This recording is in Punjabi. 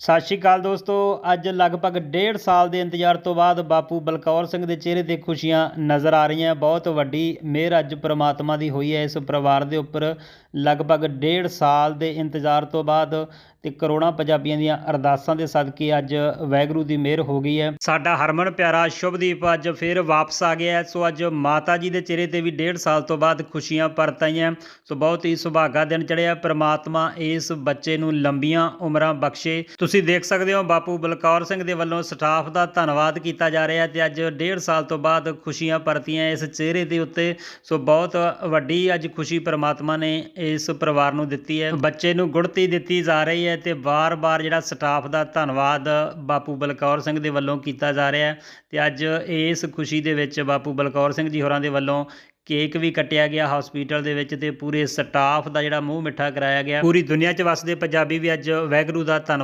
ਸਤਿ ਸ਼੍ਰੀ ਅਕਾਲ ਦੋਸਤੋ, ਅੱਜ ਲਗਭਗ ਡੇਢ ਸਾਲ ਦੇ ਇੰਤਜ਼ਾਰ ਤੋਂ ਬਾਅਦ ਬਾਪੂ ਬਲਕੌਰ ਸਿੰਘ ਦੇ ਚਿਹਰੇ ਤੇ ਖੁਸ਼ੀਆਂ ਨਜ਼ਰ ਆ ਰਹੀਆਂ। ਬਹੁਤ ਵੱਡੀ ਮਿਹਰ ਅੱਜ ਪ੍ਰਮਾਤਮਾ ਦੀ ਹੋਈ ਹੈ। ਇਸ ਪਰਿਵਾਰ ਦੇ ਉੱਪਰ ਲਗਭਗ ਡੇਢ ਸਾਲ ਦੇ ਇੰਤਜ਼ਾਰ ਤੋਂ ਬਾਅਦ ਤੇ ਕਰੋੜਾਂ ਪੰਜਾਬੀਆਂ ਦੀਆਂ ਅਰਦਾਸਾਂ ਦੇ ਸਦਕੇ ਅੱਜ ਵਾਹਿਗੁਰੂ ਦੀ ਮਿਹਰ ਹੋ ਗਈ ਹੈ। ਸਾਡਾ ਹਰਮਨ ਪਿਆਰਾ ਸ਼ੁਭਦੀਪ ਅੱਜ ਫੇਰ ਵਾਪਸ ਆ ਗਿਆ ਸੋ ਅੱਜ ਮਾਤਾ ਜੀ ਦੇ ਚਿਹਰੇ ਤੇ ਵੀ ਡੇਢ ਸਾਲ ਤੋਂ ਬਾਅਦ ਖੁਸ਼ੀਆਂ ਪਰਤ ਆਈਆਂ। ਸੋ ਬਹੁਤ ਹੀ ਸੁਭਾਗਾ ਦਿਨ ਚੜਿਆ ਪ੍ਰਮਾਤਮਾ ਇਸ ਬੱਚੇ ਨੂੰ ਲੰਬੀਆਂ ਉਮਰਾਂ ਬਖਸ਼ੇ। ਤੁਸੀਂ ਦੇਖ ਸਕਦੇ ਹੋ ਬਾਪੂ ਬਲਕੌਰ ਸਿੰਘ ਦੇ ਵੱਲੋਂ ਸਟਾਫ ਦਾ ਧੰਨਵਾਦ ਕੀਤਾ ਜਾ ਰਿਹਾ ਹੈ ਤੇ ਅੱਜ ਡੇਢ ਸਾਲ ਤੋਂ ਬਾਅਦ ਖੁਸ਼ੀਆਂ ਪਰਤੀਆਂ ਇਸ ਚਿਹਰੇ ਦੇ ਉੱਤੇ। ਸੋ ਬਹੁਤ ਵੱਡੀ ਅੱਜ ਖੁਸ਼ੀ ਪ੍ਰਮਾਤਮਾ ਨੇ ਇਸ ਪਰਿਵਾਰ ਨੂੰ ਦਿੱਤੀ ਹੈ। ਬੱਚੇ ਨੂੰ ਗੁੜਤੀ ਦਿੱਤੀ ਜਾ ਰਹੀ ਹੈ ਤੇ ਵਾਰ-ਵਾਰ ਜਿਹੜਾ ਸਟਾਫ ਦਾ ਧੰਨਵਾਦ ਬਾਪੂ ਬਲਕੌਰ ਸਿੰਘ ਦੇ ਵੱਲੋਂ ਕੀਤਾ ਜਾ ਰਿਹਾ ਹੈ। ਤੇ ਅੱਜ ਇਸ ਖੁਸ਼ੀ ਦੇ ਵਿੱਚ ਬਾਪੂ ਬਲਕੌਰ ਸਿੰਘ ਜੀ ਹੋਰਾਂ ਦੇ ਵੱਲੋਂ ਕੇਕ ਵੀ ਕੱਟਿਆ ਗਿਆ ਹਸਪੀਟਲ ਦੇ ਵਿੱਚ ਤੇ ਪੂਰੇ ਸਟਾਫ ਦਾ ਜਿਹੜਾ ਮੂੰਹ ਮਿੱਠਾ ਕਰਾਇਆ ਗਿਆ। ਪੂਰੀ ਦੁਨੀਆ 'ਚ ਵਸਦੇ ਪੰਜਾਬੀ ਵੀ ਅੱਜ ਵਾਹਿਗੁਰੂ ਦਾ ਧੰਨਵਾਦ